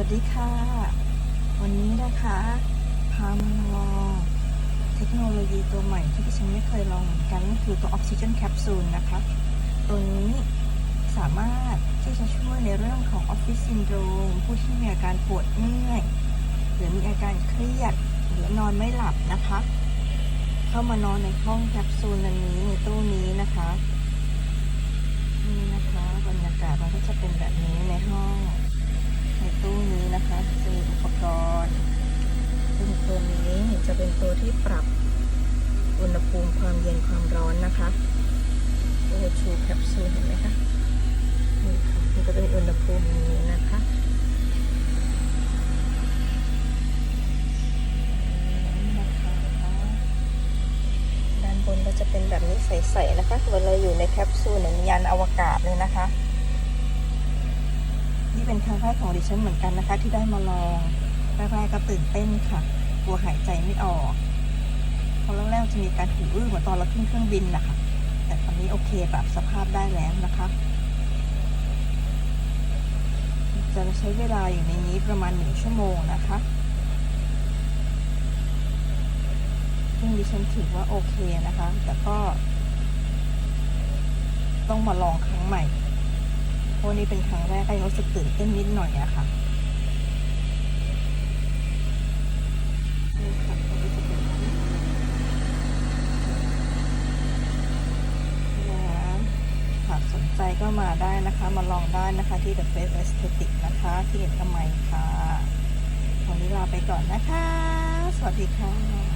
วัสดีค่ะ วันนี้นะคะพามาลองเทคโนโลยีตัวใหม่ที่ดิฉันไม่เคยลองเหมือนกันก็คือตัวออกซิเจนแคปซูลนะคะตัวนี้สามารถที่จะช่วยในเรื่องของออฟฟิศซินโดรมผู้ที่มีอาการปวดเมื่อยหรือมีอาการเครียดหรือนอนไม่หลับนะคะ เข้ามานอนในห้องแคปซูลอันนี้ในตู้นี้นะคะนี่นะคะบรรยากาศมันก็จะเป็นแบบนี้ในห้อง ในตู้นี้นะคะจะมีอุปกรณ์ ซึ่ง ตัวนี้จะเป็นตัวที่ปรับอุณหภูมิความเย็นความร้อนนะคะตัวชูแคปซูลเห็นไหมคะนี่ค่ะมันจะเป็นอุณหภูมินี้นะคะนี่นะคะด้านบนก็จะเป็นแบบนี้ใสๆนะคะเหมือนเราอยู่ในแคปซูลเหมือนยานอวกาศเลยนะคะ นี่เป็นครั้งแรกของดิฉันเหมือนกันนะคะ ที่ได้มาลองแรกๆก็ตื่นเต้นค่ะ กลัวหายใจไม่ออกเพราะแรกๆจะมีการหูอื้อเหมือนตอนเราขึ้นเครื่องบินนะคะแต่ตอนนี้โอเคปรับสภาพได้แล้วนะคะจะใช้เวลาอยู่ในนี้ประมาณหนึ่งชั่วโมงนะคะซึ่งดิฉันถือว่าโอเคนะคะ แต่ก็ ต้องมาลองครั้งใหม่เพราะนี่เป็นครั้งแรกก็ยังรู้สึกตื่นเต้นนิดหน่อยอะค่ะก็จะเป็นแบบนี้นะหากสน ใจก็มาได้นะคะ มาลองได้นะคะที่ The Face Aesthetic นะคะ ที่เอกมัยค่ะ วันนี้ลาไปก่อนนะคะ สวัสดีค่ะ